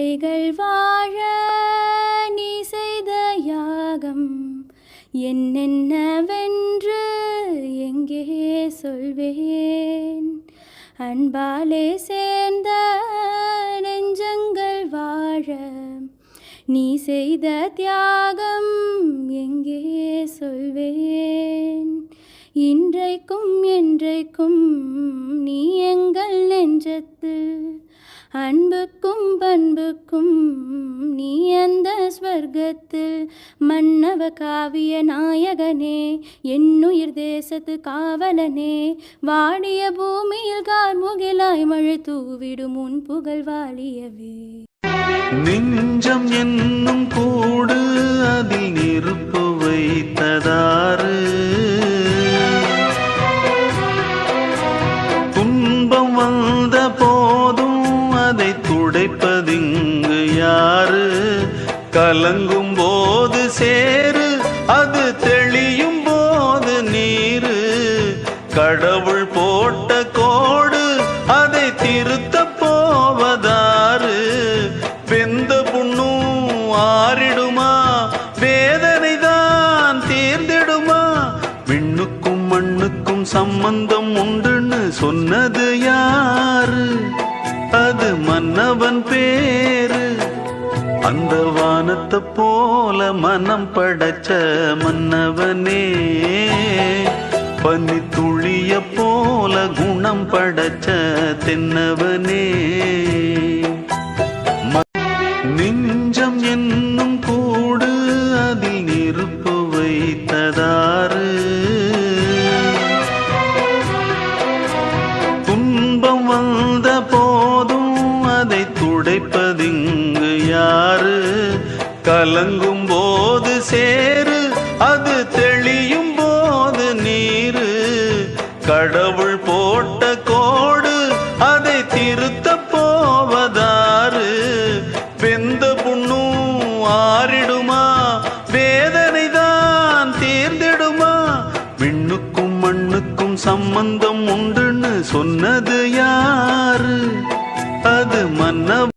மலைகள் வாழ நீ செய்த யாகம் என்னென்னவென்று எங்கே சொல்வேன்? அன்பாலே சேர்ந்த நெஞ்சங்கள் வாழ நீ செய்த தியாகம் எங்கே சொல்வேன்? இன்றைக்கும் என்றைக்கும் நீ எங்கள் நெஞ்சத்து அன்புக்கும் பண்புக்கும் நீ அந்த ஸ்வர்க்கத்தில் மன்னவ காவிய நாயகனே என்னுயிர் தேசத்து காவலனே. வாடிய பூமியில் கார்முகிலாய் மழை தூவிடும் உன் புகழ் வாழியவே நெஞ்சம் என்னும் கூடு உடைப்பதிங்கு யாரு? கலங்கும் போது சேரு அது தெளியும் போது நீரு. கடவுள் போட்ட கோடு அதை திருத்த போவதாறு வெந்த புண்ணும் ஆறிடுமா? வேதனை தான் தீர்ந்திடுமா? விண்ணுக்கும் மண்ணுக்கும் சம்பந்தம் உண்டுன்னு சொன்னது யாரு? சொன்னவன் பேரு அந்த வானத்தை போல மனம் படைச்ச மன்னவனே. பனி துளிய போல குணம் படைச்ச தென்னவனே. நெஞ்சம் என்னும் கூடு அதில் நெருப்பு வைத்ததாறு. துன்பம் வந்த போ கலங்கும் போது சேரு அது தெளியும் போது நீரு. கடவுள் போட்ட கோடு அதை திருத்த போவதாறு. வெந்த புண்ணும் ஆறிடுமா? வேதனை தான் தீர்ந்திடுமா? விண்ணுக்கும் மண்ணுக்கும் சம்பந்தம் உண்டுன்னு சொன்னது யாரு? அது மன்ன